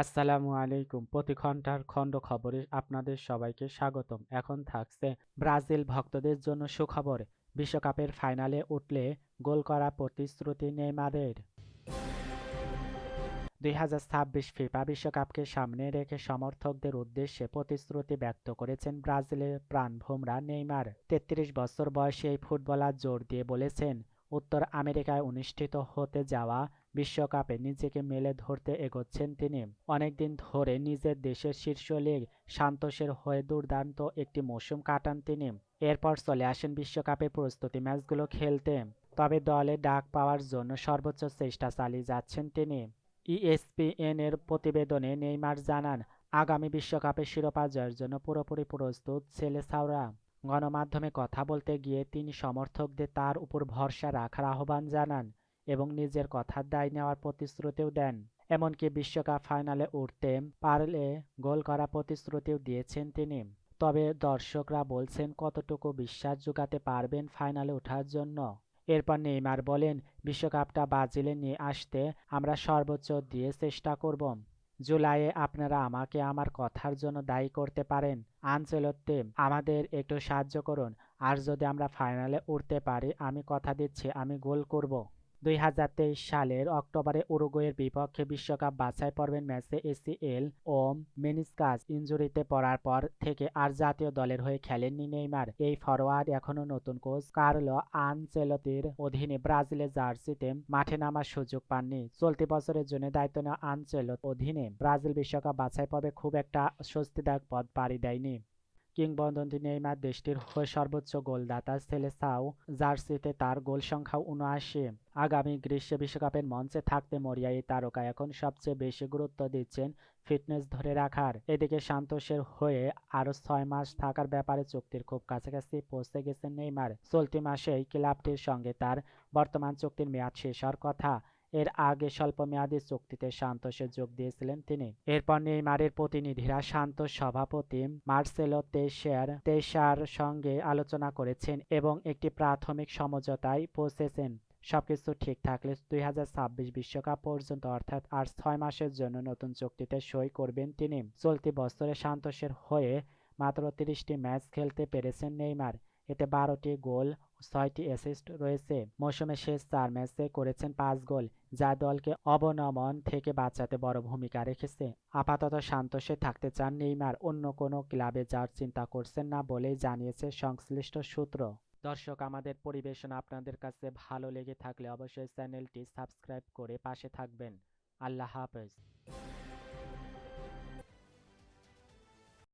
আসসালামু আলাইকুম। প্রতি ঘণ্টার খণ্ড খবরে আপনাদের সবাইকে স্বাগতম। এখন থাকছে ব্রাজিল ভক্তদের জন্য সুখবর। বিশ্বকাপের ফাইনালে উঠলে গোল করা প্রতিশ্রুতি নেইমারের। দুই হাজার ছাব্বিশ ফিফা বিশ্বকাপকে সামনে রেখে সমর্থকদের উদ্দেশ্যে প্রতিশ্রুতি ব্যক্ত করেছেন ব্রাজিলের প্রাণভোমরা নেইমার। তেত্রিশ বছর বয়সী এই ফুটবলার জোর দিয়ে বলেছেন, উত্তর আমেরিকায় অনুষ্ঠিত হতে যাওয়া বিশ্বকাপে নিজেকে মেলে ধরতে এগোচ্ছেন তিনি। অনেকদিন ধরে নিজের দেশের শীর্ষ লিগ সান্তোসের হয়ে দুর্দান্ত একটি মৌসুম কাটান তিনি। এরপর চলে আসেন বিশ্বকাপে প্রস্তুতি ম্যাচগুলো খেলতে। তবে দলে ডাক পাওয়ার জন্য সর্বোচ্চ চেষ্টা চালিয়ে যাচ্ছেন তিনি। ইএসপিএন এর প্রতিবেদনে নেইমার জানান, আগামী বিশ্বকাপে শিরোপা জয়ের জন্য পুরোপুরি প্রস্তুত ছেলেসাওরা গণমাধ্যমে কথা বলতে গিয়ে তিনি সমর্থকদের তার উপর ভরসা রাখার আহ্বান জানান। এবং নিজের কথার দায় নেওয়ার প্রতিশ্রুতিও দেন। এমনকি বিশ্বকাপ ফাইনালে উঠতে পারলে গোল করা প্রতিশ্রুতিও দিয়েছেন তিনি। তবে দর্শকরা বলছেন, কতটুকু বিশ্বাস জোগাতে পারবেন ফাইনালে ওঠার জন্য? এরপর নেইমার বলেন, বিশ্বকাপটা ব্রাজিলে নিয়ে আসতে আমরা সর্বোচ্চ দিয়ে চেষ্টা করব। জুলাইয়ে আপনারা আমাকে আমার কথার জন্য দায়ী করতে পারেন। আনচেলত্তে আমাদের একটু সাহায্য করুন। আর যদি আমরা ফাইনালে উঠতে পারি, আমি কথা দিচ্ছি, আমি গোল করব। দুই হাজার তেইশ সালের অক্টোবরে উরুগুয়ের বিপক্ষে বিশ্বকাপ বাছাই পর্বের ম্যাচে এসিএল ও মেনিসকাস ইনজুরিতে পড়ার পর থেকে আর জাতীয় দলের হয়ে খেলেননি নেইমার। এই ফরোয়ার্ড এখনও নতুন কোচ কার্লো আনচেলতির অধীনে ব্রাজিলের জার্সিতে মাঠে নামার সুযোগ পাননি। চলতি বছরের জন্য দায়িত্ব নেওয়া আনচেলত অধীনে ব্রাজিল বিশ্বকাপ বাছাই পর্বে খুব একটা স্বস্তিদায়ক পথ পাড়ি দেয়নি। কিংবদন্তি নেইমার দেশটির হয়ে সর্বোচ্চ গোলদাতা সেলেসাও জার্সিতে তার গোল সংখ্যা উনআশি আগামী গ্রীষ্ম বিশ্বকাপের মঞ্চে থাকতে মরিয়া এই তারকা এখন সবচেয়ে বেশি গুরুত্ব দিচ্ছেন ফিটনেস ধরে রাখার। এদিকে সান্তোষের হয়ে আরও ছয় মাস থাকার ব্যাপারে চুক্তির খুব কাছাকাছি পৌঁছে গেছেন নেইমার। চলতি মাসেই ক্লাবটির সঙ্গে তার বর্তমান চুক্তির মেয়াদ শেষ হওয়ার কথা। এর আগে স্বল্পমেয়াদী চুক্তিতে সান্তোষে যোগ দিয়েছিলেন তিনি। এরপর নেইমারের প্রতিনিধিরা সান্তোষ সভাপতি মার্সেলো তেইশার তেইশার সঙ্গে আলোচনা করেছেন এবং একটি প্রাথমিক সমঝোতায় পৌঁছেছেন। সবকিছু ঠিক থাকলে দুই হাজার ছাব্বিশ বিশ্বকাপ পর্যন্ত, অর্থাৎ আর ছয় মাসের জন্য নতুন চুক্তিতে সই করবেন তিনি। চলতি বছরে সান্তোষের হয়ে মাত্র তিরিশটি ম্যাচ খেলতে পেরেছেন নেইমার। এতে বারোটি গোল ছয়টি অ্যাসিস্ট রয়েছে। মৌসুমে শেষ চার ম্যাচে করেছেন পাঁচ গোল, যা দলকে অবনমন থেকে বাঁচাতে বড় ভূমিকা রেখেছে। আপাতত সান্তোষে থাকতে চান নেইমার, অন্য কোনো ক্লাবে যাওয়ার চিন্তা করছেন না বলেই জানিয়েছে সংশ্লিষ্ট সূত্র। দর্শক, আমাদের পরিবেশন আপনাদের কাছে ভালো লেগে থাকলে অবশ্যই চ্যানেলটি সাবস্ক্রাইব করে পাশে থাকবেন। আল্লাহ হাফেজ।